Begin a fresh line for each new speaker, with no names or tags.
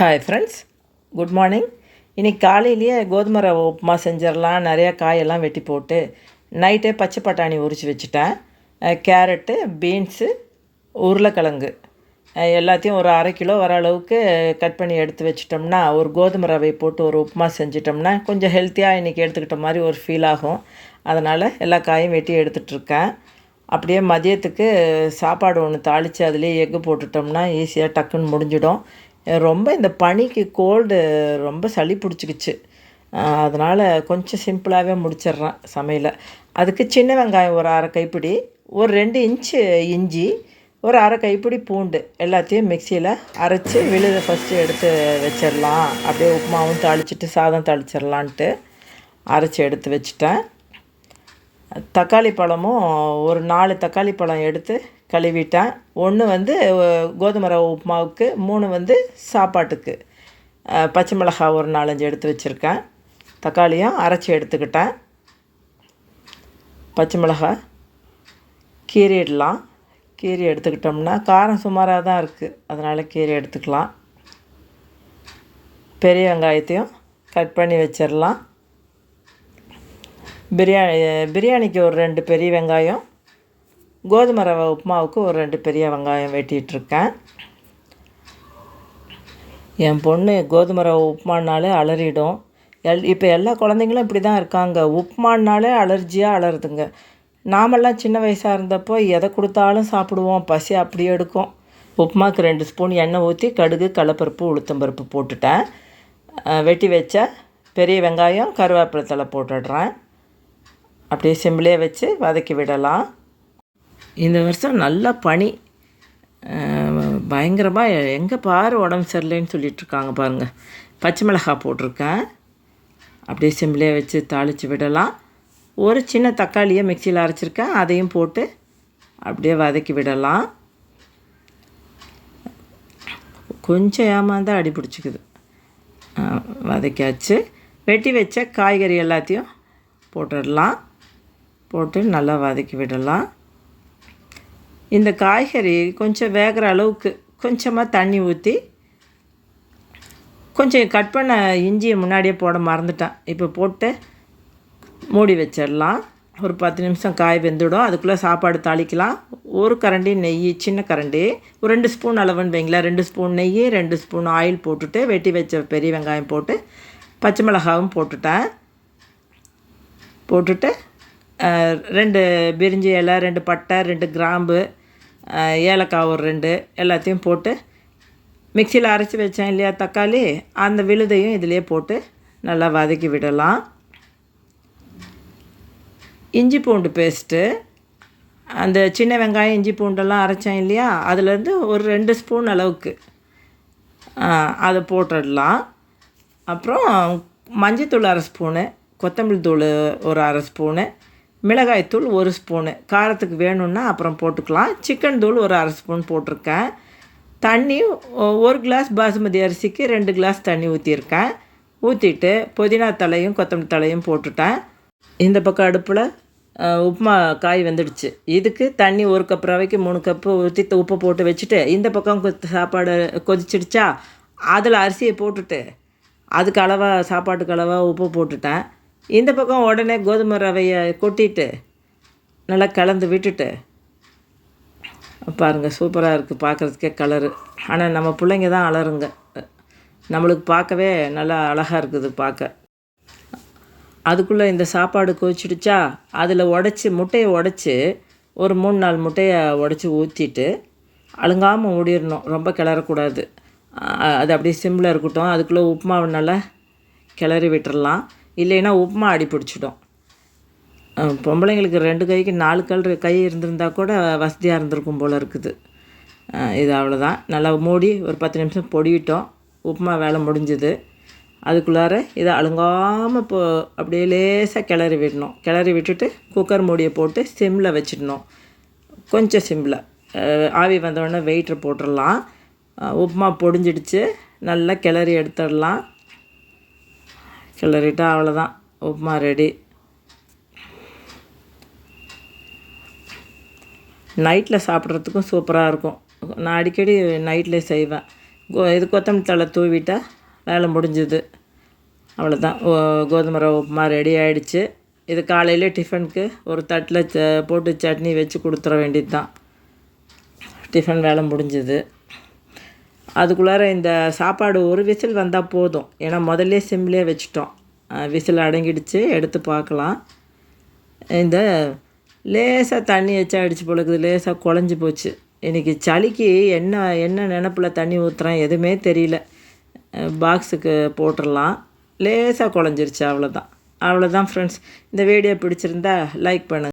Hi friends good morning இன்னைக்கு காலையிலேயே கோதுமை ரவை உப்புமா செஞ்சிடலாம். நிறையா காயெல்லாம் வெட்டி போட்டு நைட்டே பச்சை பட்டாணி உரித்து வச்சுட்டேன். கேரட்டு பீன்ஸு உருளைக்கிழங்கு. எல்லாத்தையும் ஒரு அரை கிலோ வர அளவுக்கு கட் பண்ணி எடுத்து வச்சிட்டோம்னா ஒரு கோதுமை ரவை போட்டு ஒரு உப்புமா செஞ்சிட்டோம்னா கொஞ்சம் ஹெல்த்தியாக இன்றைக்கி எடுத்துக்கிட்ட மாதிரி ஒரு ஃபீல் ஆகும். அதனால் எல்லா காயும் வெட்டி எடுத்துகிட்ருக்கேன் அப்படியே மதியத்துக்கு சாப்பாடு ஒன்று தாளித்து அதுலேயே எக்கு போட்டுட்டோம்னா ஈஸியாக டக்குன்னு முடிஞ்சிடும். ரொம்ப இந்த பனிக்கு கோல்டு ரொம்ப சளி பிடிச்சிக்கிச்சு. அதனால் கொஞ்சம் சிம்பிளாகவே முடிச்சிடுறேன் சமையலை. அதுக்கு சின்ன வெங்காயம் ஒரு அரை கைப்பிடி ஒரு ரெண்டு இன்ச்சு இஞ்சி ஒரு அரை கைப்பிடி பூண்டு எல்லாத்தையும் மிக்சியில் அரைச்சி விழுதை ஃபஸ்ட்டு எடுத்து வச்சிடலாம். அப்படியே உப்புமாவும் தாளிச்சிட்டு சாதம் தாளிச்சிடலான்ட்டு அரைச்சி எடுத்து வச்சுட்டேன். தக்காளி பழமும் ஒரு நாலு தக்காளி பழம் எடுத்து கழுவிட்டேன். ஒன்று வந்து கோதுமை ரவை உப்புமாவுக்கு மூணு வந்து சாப்பாட்டுக்கு. பச்சை மிளகாய் ஒரு நாலஞ்சு எடுத்து வச்சுருக்கேன். தக்காளியும் அரைச்சி எடுத்துக்கிட்டேன். பச்சை மிளகாய் கீரிடலாம் கீரி எடுத்துக்கிட்டோம்னா காரம் சுமாராக தான் இருக்குது அதனால் கீரி எடுத்துக்கலாம். பெரிய வெங்காயத்தையும் கட் பண்ணி வச்சிடலாம் பிரியாணி பிரியாணிக்கு ஒரு ரெண்டு பெரிய வெங்காயம் கோதுமை ரவை உப்புமாவுக்கு ஒரு ரெண்டு பெரிய வெங்காயம் வெட்டிகிட்ருக்கேன் என் பொண்ணு கோதுமை ரவை உப்புமானாலே அலறிடும். எல் இப்போ எல்லா குழந்தைங்களும் இப்படி தான் இருக்காங்க. உப்புமானாலே அலர்ஜியாக அலறுதுங்க நாமெல்லாம் சின்ன வயசாக இருந்தப்போ எதை கொடுத்தாலும் சாப்பிடுவோம். பசி அப்படி எடுக்கும். உப்புமாவுக்கு ரெண்டு ஸ்பூன் எண்ணெய் ஊற்றி கடுகு கடலப்பருப்பு உளுத்தம்பருப்பு போட்டுட்டேன். வெட்டி வச்ச பெரிய வெங்காயம் கருவேப்பிலை தலை போட்டுடுறேன். அப்படியே சிம்லேயே வச்சு வதக்கி விடலாம். இந்த வருஷம் நல்ல பனி. பயங்கரமாக எங்கே பாரு உடம்பு சரியில்லைன்னு சொல்லிட்டு இருக்காங்க பாருங்கள் பச்சை மிளகாய் போட்டிருக்கேன். அப்படியே சிம்லேயே வச்சு தாளித்து விடலாம். ஒரு சின்ன தக்காளியை மிக்சியில் அரைச்சிருக்கேன். அதையும் போட்டு அப்படியே வதக்கி விடலாம். கொஞ்சம் ஏமாந்தா அடி பிடிச்சிக்குது. வதக்கியாச்சு. வெட்டி வச்ச காய்கறி எல்லாத்தையும் போட்டுடலாம். போட்டு நல்லா வதக்கி விடலாம். இந்த காய்கறி கொஞ்சம் வேகிற அளவுக்கு கொஞ்சமாக தண்ணி ஊற்றி கொஞ்சம் கட் பண்ண இஞ்சியை முன்னாடியே போட மறந்துட்டேன். இப்போ போட்டு மூடி வச்சிடலாம். ஒரு பத்து நிமிஷம் காய் வெந்துடும். அதுக்குள்ளே சாப்பாடு தாளிக்கலாம். ஒரு கரண்டி நெய் சின்ன கரண்டி. ஒரு ரெண்டு ஸ்பூன் அளவுன்னு வைங்களேன். ரெண்டு ஸ்பூன் நெய் ரெண்டு ஸ்பூன் ஆயில் போட்டுட்டு வெட்டி வச்ச பெரிய வெங்காயம் போட்டு பச்சை மிளகாவும் போட்டுட்டேன். போட்டுட்டு ரெண்டு பிரிஞ்சி இலை ரெண்டு பட்டை ரெண்டு கிராம்பு ஏலக்காய் ஒரு ரெண்டு எல்லாத்தையும் போட்டு மிக்சியில் அரைச்சி வச்சேன் இல்லையா தக்காளி? அந்த விழுதையும் இதிலே போட்டு நல்லா வதக்கி விடலாம். இஞ்சி பூண்டு பேஸ்ட்டு அந்த சின்ன வெங்காயம் இஞ்சி பூண்டெல்லாம் அரைச்சேன் இல்லையா? அதுலேருந்து ஒரு ரெண்டு ஸ்பூன் அளவுக்கு அதை போட்டுடலாம். அப்புறம் மஞ்சத்தூள் அரை ஸ்பூனு கொத்தமல்லி தூள் ஒரு அரை ஸ்பூனு மிளகாய்த்தூள் ஒரு ஸ்பூனு. காரத்துக்கு வேணும்னா அப்புறம் போட்டுக்கலாம். சிக்கன் தூள் ஒரு அரை ஸ்பூன் போட்டிருக்கேன். தண்ணி ஒரு கிளாஸ் பாசுமதி அரிசிக்கு ரெண்டு கிளாஸ் தண்ணி ஊற்றியிருக்கேன் ஊற்றிட்டு புதினா தலையும் கொத்தமல்லி தலையும் போட்டுட்டேன். இந்த பக்கம் அடுப்பில் உப்புமா காய் வந்துடுச்சு. இதுக்கு தண்ணி ஒரு கப் ரவைக்கு மூணு கப்பு ஊற்றி உப்பு போட்டு வச்சுட்டு இந்த பக்கம் சாப்பாடு கொதிச்சிடுச்சா அதில் அரிசியை போட்டுட்டு அதுக்கு அளவாக சாப்பாட்டுக்கு அளவாக உப்பு போட்டுட்டேன். இந்த பக்கம் உடனே கோதுமை ரவையை கொட்டிட்டு நல்லா கலந்து விட்டுட்டு பாருங்கள் சூப்பராக இருக்குது பார்க்குறதுக்கே கலரு ஆனால் நம்ம பிள்ளைங்க தான் அலருங்க. நம்மளுக்கு பார்க்கவே நல்லா அழகாக இருக்குது பார்க்க. அதுக்குள்ளே இந்த சாப்பாடு கொதிச்சிடுச்சா அதில் உடச்சி முட்டையை உடச்சி ஒரு மூணு நாலு முட்டையை உடச்சி ஊற்றிட்டு அழுங்காமல் ஓடிடணும் ரொம்ப கிளறக்கூடாது. அது அப்படியே சிம்மில் இருக்கட்டும். அதுக்குள்ளே உப்புமாவை நல்லா கிளறி விட்டுறலாம். இல்லைன்னா உப்புமா அடி பிடிச்சிடும். பொம்பளைங்களுக்கு ரெண்டு கைக்கு நாலு கல் கை இருந்திருந்தா கூட வசதியாக இருந்திருக்கும் போல் இருக்குது. இது அவ்வளோதான் நல்லா மூடி ஒரு பத்து நிமிஷம் பொடிவிட்டோம். உப்புமா வேலை முடிஞ்சுது. அதுக்குள்ளார இதை அழுங்காமல் இப்போ அப்படியே லேசாக கிளறி விடணும். கிளறி விட்டுட்டு குக்கர் மூடியை போட்டு சிம்மில் வச்சிடணும். கொஞ்சம் சிம்மில் ஆவி வந்தோடனே வெயிட்டர் போட்டுடலாம். உப்புமா பொடிஞ்சிடுச்சு. நல்லா கிளறி எடுத்துடலாம். கிளறிட்டா அவ்வளோதான் உப்புமா ரெடி நைட்டில் சாப்பிட்றதுக்கும் சூப்பராக இருக்கும். நான் அடிக்கடி நைட்டில் செய்வேன். கோ இது கொத்தமல்லி தழை தூவிட்டால் வேலை முடிஞ்சுது. அவ்வளோதான் கோதுமை ரவை உப்புமா ரெடி ஆகிடுச்சு இது காலையில் டிஃபனுக்கு ஒரு தட்டில் போட்டு சட்னி வச்சு கொடுத்துற வேண்டியது தான் டிஃபன் வேலை முடிஞ்சுது. அதுக்குள்ளார இந்த சாப்பாடு ஒரு விசில் வந்தால் போதும். ஏன்னா முதல்ல சிம்லேயே வச்சுட்டோம். விசில் அடங்கிடுச்சு எடுத்து பார்க்கலாம். இந்த லேசாக தண்ணி வச்சா அடிச்சு பொழுக்குது லேசாக குழஞ்சி போச்சு. இன்றைக்கி சளிக்கு என்ன என்ன நினப்பில் தண்ணி ஊற்றுறேன் எதுவுமே தெரியல. பாக்ஸுக்கு போட்டுடலாம். லேசாக குழஞ்சிருச்சு அவ்வளோதான் அவ்வளோதான் ஃப்ரெண்ட்ஸ் இந்த வீடியோ பிடிச்சிருந்தா லைக் பண்ணுங்கள்